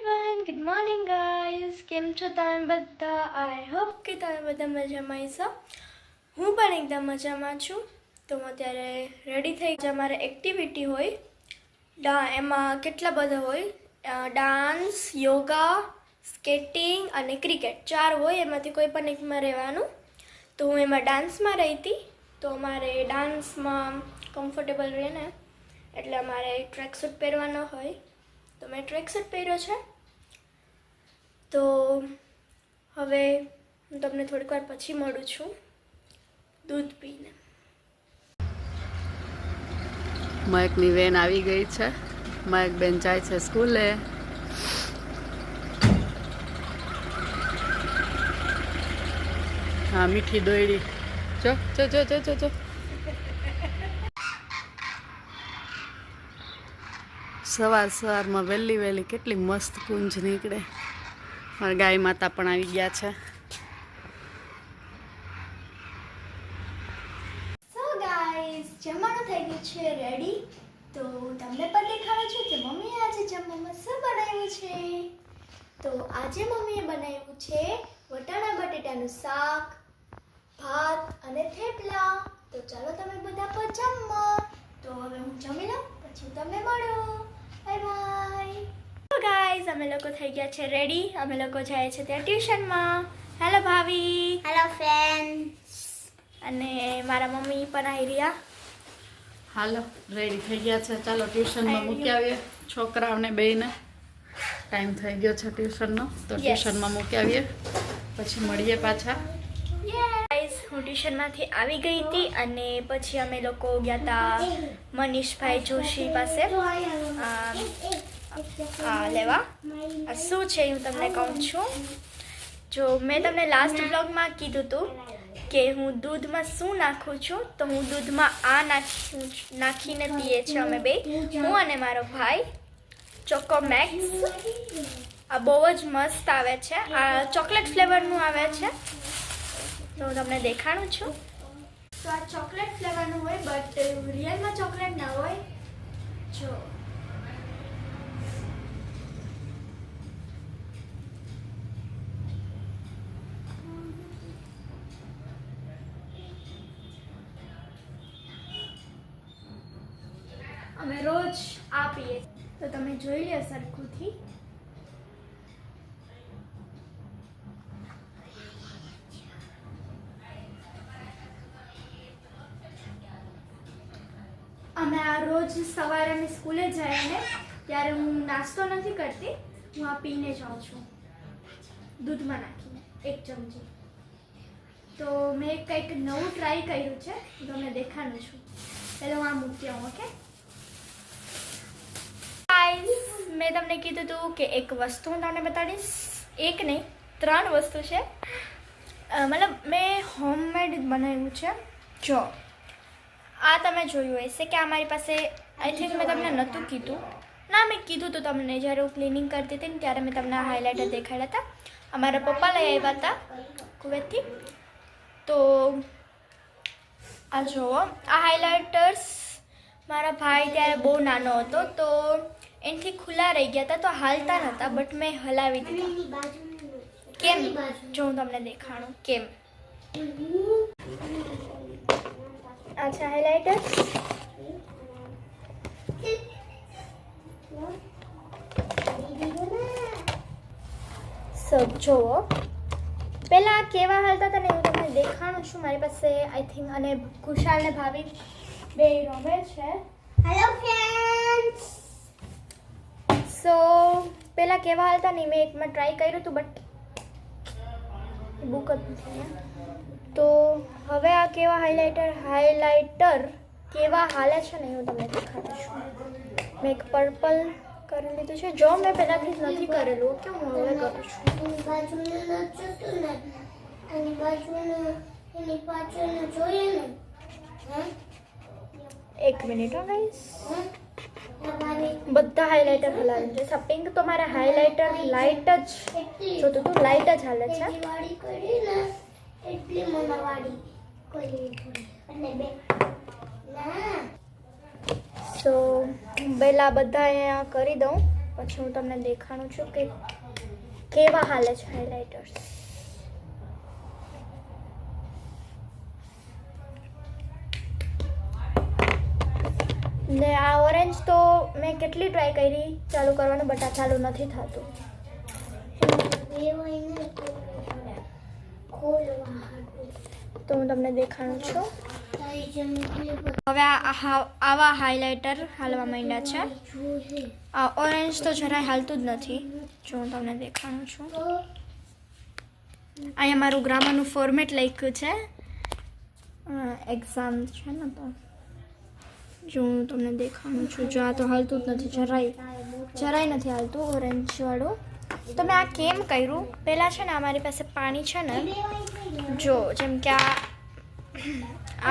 Everyone good morning guys કેમ છો તમે બધા? આઈ હોપ કે તમે બધા મજામાં છો હું પણ એકદમ મજામાં છું. તો હું અત્યારે રેડી થઈ અમારે એક્ટિવિટી હોય. ડા, એમાં કેટલા બધા હોય? ડાન્સ યોગા સ્કેટિંગ અને ક્રિકેટ ચાર હોય, એમાંથી કોઈ પણ એકમાં રહેવાનું. તો હું એમાં ડાન્સમાં રહી હતી. તો અમારે ડાન્સમાં કમ્ફર્ટેબલ રહે ને એટલે અમારે ટ્રેકસૂટ પહેરવાનો હોય. મેં ટ્રેકસૂટ પહેર્યો છે? તો હવે હું તમને થોડીક વાર પછી મળું છું. દૂધ પીને. મયકની વેન આવી ગઈ છે. મયક બેન જાય છે સ્કૂલે. હા, મીઠી દોયડી. જો જો જો જો જો જો. સવાર સવારમાં વહેલી વહેલી કેટલી મસ્ત કુંજ નીકળે. મારા ગાય માતા પણ આવી ગયા છે. જમવાનું થઈ ગયું છે રેડી તો તમને પણ દેખાડું છું કે મમ્મીએ આજે જમવામાં શું બનાવ્યું છે? તો આજે મમ્મીએ બનાવ્યું છે વટાણા બટેટાનું શાક, ભાત અને થેપલા. તો ચાલો તમે બધા પર જમવા. તો હવે હું જમી લઉં, પછી તમને મળું. બાય બાય ગાઈઝ અમે લોકો થઈ ગયા છે રેડી અમે લોકો જાય છે ત્યાં ટ્યુશનમાં. હેલો ભાભી. હેલો ફ્રેન્ડ અને મારા મમ્મી પણ આવી રહ્યા. હાલો રેડી થઈ ગયા છે. ચાલો ટ્યુશનમાં મૂકી આવીએ. છોકરાઓને બેને ટાઈમ થઈ ગયો છે ટ્યુશનનો. તો ટ્યુશનમાં મૂકી આવીએ. પછી મળીએ પાછા. હું ટ્યુશનમાંથી આવી ગઈ હતી અને પછી અમે લોકો ગયા હતા મનીષભાઈ જોશી પાસે. લેવા. શું છે હું તમને કહું છું? જો, મેં તમને લાસ્ટ બ્લોગમાં કીધું હતું કે હું દૂધમાં શું નાખું છું, તો હું દૂધમાં આ નાખી, નાખીને પીએ છીએ અમે બે. હું અને મારો ભાઈ, ચોકો મેક્સ. આ બહુ જ મસ્ત આવે છે. આ ચોકલેટ ફ્લેવરનું આવે છે. તો તમને દેખાડું છું. તો આ ચોકલેટ ફ્લેવરનું હોય બટ રિયલમાં ચોકલેટ ના હોય. જો. અમે રોજ આપીએ તો તમે જોઈ લો સરખુંથી. આ રોજ સવારે અમે સ્કૂલે જઈએ ને ત્યારે હું નાસ્તો નથી કરતી, હું આ પીને જાઉં છું. દૂધમાં નાખીને, એક ચમચી. તો મેં કંઈક નવું ટ્રાય કર્યું છે તમને દેખાડું છું. એટલે હું આ મૂકી આવું, ઓકે? મેં તમને કીધું હતું કે એક વસ્તુ હું તમને બતાડીશ. એક નહીં, ત્રણ વસ્તુ છે. મતલબ મેં હોમમેડ બનાવ્યું છે, જો. આ તમે જોયું હશે કે આ મારી પાસે આઈ થિંક મેં તમને નહોતું કીધું. ના, મેં કીધું હતું તમને જ્યારે હું ક્લિનિંગ કરતી હતી ને ત્યારે મેં તમને હાઇલાઇટર દેખાડ્યા હતા. અમારા પપ્પા લઈ આવ્યા હતા કુવેતથી. તો આ જુઓ, આ હાઇલાઇટર્સ મારા ભાઈ ત્યારે બહુ નાનો હતો, તો એનાથી ખુલ્લા રહી ગયા હતા, તો હાલતા નહોતા બટ મેં હલાવી દીધા. કેમ? જો હું તમને દેખાડું, કેમ? અચ્છા हाइलाइटर સબ જુઓ પહેલાં કેવા હાલતા હતા ને હું તમને દેખાડું છું મારી પાસે આઈ થિંક અને ખુશાલ ને ભાવિ બે રમે છે હેલો ફ્રેન્ડ્સ સો પહેલાં કેવા હાલતા નહીં મેં એકમાં ટ્રાય કર્યું હતું બટ બુક જ કેવા હાઇલાઇટર હાઇલાઇટર કેવા હાલે છે ને એ હું તમને દેખાડું છું. મેં એક પર્પલ કરી લીધું છે. જો મેં પહેલાંથી જ નથી કરેલું કે હું હવે કરું છું? એની બાજુનું નચતું ને એની બાજુનું એની પાછળનું જોઈએ ને હે એક મિનિટ હો ગાઈસ હે તમારી બધા હાઇલાઇટર હલાવી છે. આ પિંક તો મારે હાઇલાઇટર લાઇટ જ એટલી જોતું તું લાઇટ જ હાલે છે. એટલી વાળી. તો પહેલાં બધા અહીંયા કરી દઉં. પછી હું તમને દેખાડું છું કે કેવા હાલે છે હાઇલાઇટર્સ ને આ ઓરેન્જ તો મેં કેટલી ટ્રાય કરી, ચાલુ કરવાનું બટ આ ચાલુ નથી થતું. ખોલવા. તો હું તમને દેખાડું છું. હવે આવા હાઇલાઇટર હાલવા માંડ્યા છે. આ ઓરેન્જ તો જરાય હાલતું જ નથી. જો હું તમને દેખાડું છું. અહીંયા મારું ગ્રામરનું ફોર્મેટ લખ્યું છે. એક્ઝામ છે ને તો. જો હું તમને દેખાડું છું. જો આ તો હાલતું જ નથી. જરાય જરાય નથી હાલતું. ઓરેન્જવાળું તો મેં આ કેમ કર્યું? પહેલાં છે ને અમારી પાસે પાણી છે ને, જો જેમ કે આ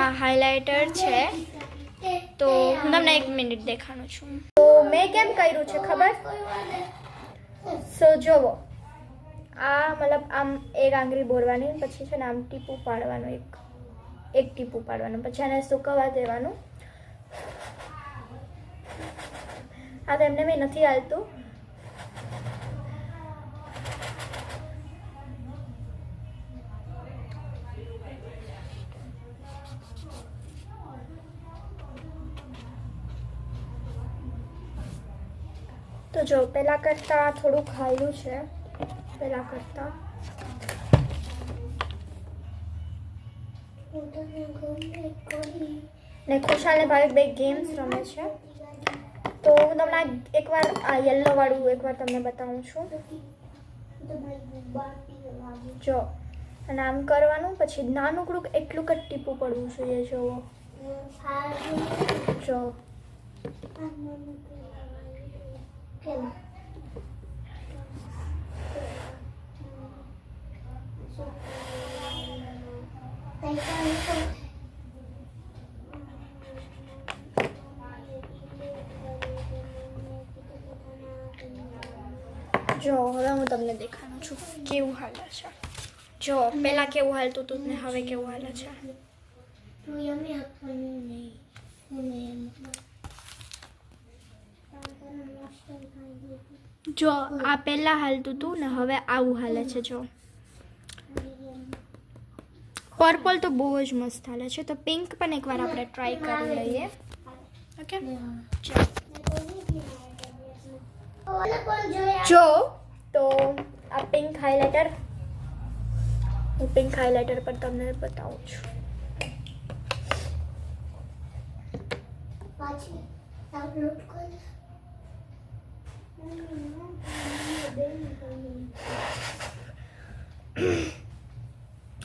આ હાઇલાઇટર છે, તો હું તમને એક મિનિટ દેખાડું છું. તો મેં કેમ કર્યું છે ખબર? સો જોવો. આ મતલબ આમ એક આંગળી બોરવાની પછી છે ને આમ ટીપું પાડવાનું એક એક ટીપું પાડવાનું, પછી આને સુકવવા દેવાનું. આ તો એમને મેં નથી હાલતું. તો જો, પહેલાં કરતાં થોડુંક ખાયું છે. પહેલાં કરતાં. ને ખુશાલ ભાઈ બે ગેમ્સ રમે છે. તો હું તમને એકવાર આ યલો વાળું એકવાર તમને બતાવું છું. જો, અને આમ કરવાનું, પછી નાનું કડુંક એટલું જ ટીપું પડવું જોઈએ જોવો જો. જો, હવે હું તમને દેખાડું છું કેવું હાલે છે. જો પહેલાં કેવું હાલતું હતું ને હવે કેવું હાલે છે તું યમી આપવાનું નહીં હું એમ જો આ પહેલાં હાલતું હતું ને હવે આવું હાલે છે, જો. પર્પલ તો બહુ જ મસ્ત હાલે છે, તો પિંક પણ એકવાર આપણે ટ્રાય કરી લઈએ. ઓકે જો. તો આ પિંક હાઇલાઇટર હું પિંક હાઇલાઇટર પર તમને બતાવું છું. પાછી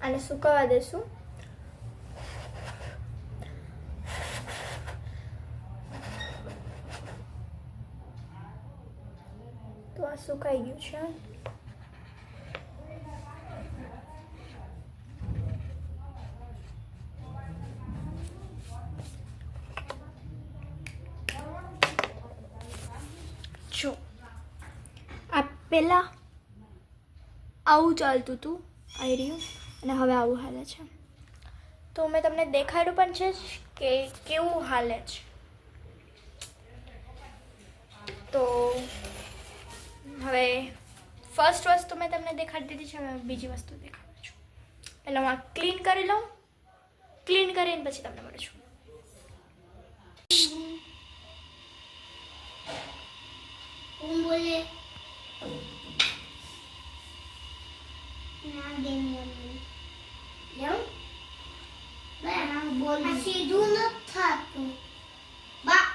આને સુકાવા દેશું? તો આ સુકાઈ ગયું છે જો આ પહેલાં આવું ચાલતું હતું આવી રહ્યું, અને હવે આવું હાલે છે. તો મેં તમને દેખાડ્યું પણ છે કે કેવું હાલે છે. તો હવે ફર્સ્ટ વસ્તુ મેં તમને દેખાડી દીધી છે, હવે બીજી વસ્તુ દેખાડું છું. પહેલાં હું આ ક્લીન કરી લઉં ક્લીન કરીને પછી તમને મળું છું. બોલે ના ગેમ રમવી. યમ બા બોલ સીધું ન થાતું બા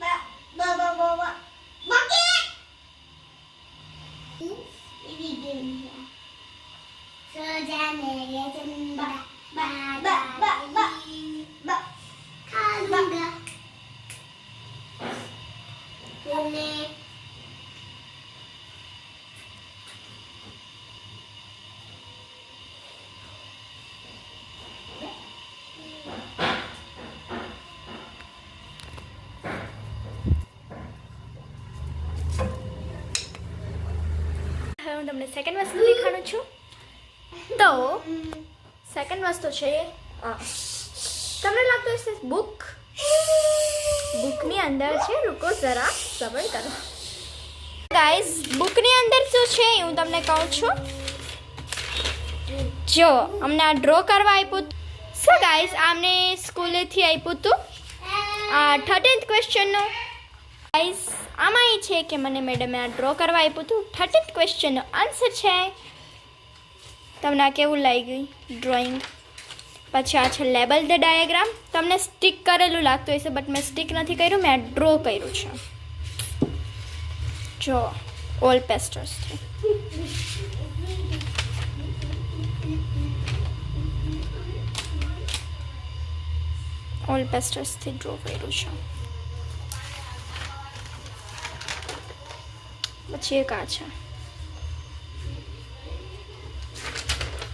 બા બા બા બા બા બાકી એવી ગેમ છે સજાને રે ચંબા બા બા બા બા બા ખાલુંગા અને હવે હું તમને સેકન્ડ વસ્તુ દેખાડું છું. તો સેકન્ડ વસ્તુ છે તમને લાગતું હશે બુક બુકની અંદર છે, રૂકો જરા સબર કરો. ગાઈઝ બુકની અંદર શું છે હું તમને કહું છું. જો, અમને આ ડ્રો કરવા આપ્યું સો ગાઈઝ આમને સ્કૂલેથી આપ્યું હતું. આ થર્ટીન્થ ક્વેશ્ચનનું ગાઈઝ આમાં એ છે કે મને મેડમે આ ડ્રો કરવા આપ્યું હતું. થર્ટીન્થ ક્વેશ્ચનનો આન્સર છે. તમને આ કેવું લાગ્યું ડ્રોઈંગ પછી આ છે લેબલ ધ ડાયાગ્રામ તમને સ્ટીક કરેલું લાગતું હશે બટ મેં સ્ટીક નથી કર્યું, મેં આ ડ્રો કર્યું છે. જો ઓલ પેસ્ટર્સથી ઓલ પેસ્ટર્સથી ડ્રો કર્યું છે. પછી એક આ છે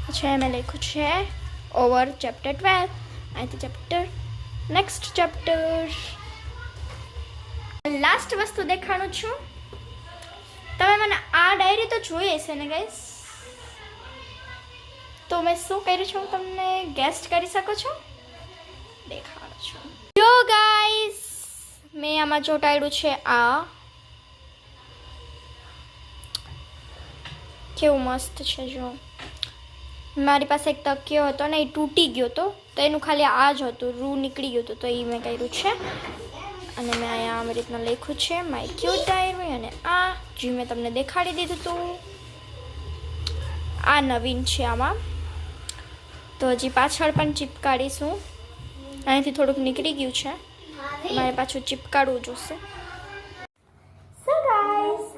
પછી મેં લખ્યું છે ઓવર ચેપ્ટર ટ્વેલ્વ અહીંથી ચેપ્ટર નેક્સ્ટ ચેપ્ટર લાસ્ટ વસ્તુ દેખાડું છું તમે મને આ ડાયરી તો જોઈ હશે ને ગાઈસ તો મેં શું કર્યું છું તમને ગેસ્ટ કરી શકો છો દેખાડું છું જો ગાઈસ મેં આમાં ચોંટાડ્યું છે આ કેવું મસ્ત છે જો. મારી પાસે એક તકિયો હતો ને, એ તૂટી ગયો હતો તો એનું ખાલી આ જ હતું. રૂ નીકળી ગયું હતું તો એ મેં કર્યું છે. અને મેં અહીંયા આવી રીતના લખ્યું છે માય ક્યુ ડાયરી અને આ જે મેં તમને દેખાડી દીધું હતું આ નવીન છે આમાં. તો હજી પાછળ પણ ચીપકાડીશું. અહીંથી થોડુંક નીકળી ગયું છે. મારે પાછું ચીપકાડવું જોશે.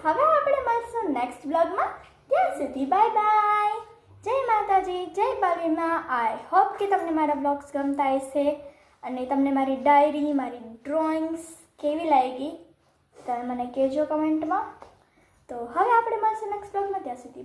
હવે આપણે મળશું નેક્સ્ટ બ્લોગમાં ત્યાં સુધી બાય બાય જય માતાજી, જય બાવીમાં આઈ હોપ કે તમને મારા બ્લોગ્સ ગમતા હશે અને તમને મારી ડાયરી મારી ડ્રોઈંગ્સ કેવી લાગી, તમે મને કહેજો કમેન્ટમાં તો હવે આપણે મળશે નેક્સ્ટ બ્લોગમાં ત્યાં સુધી.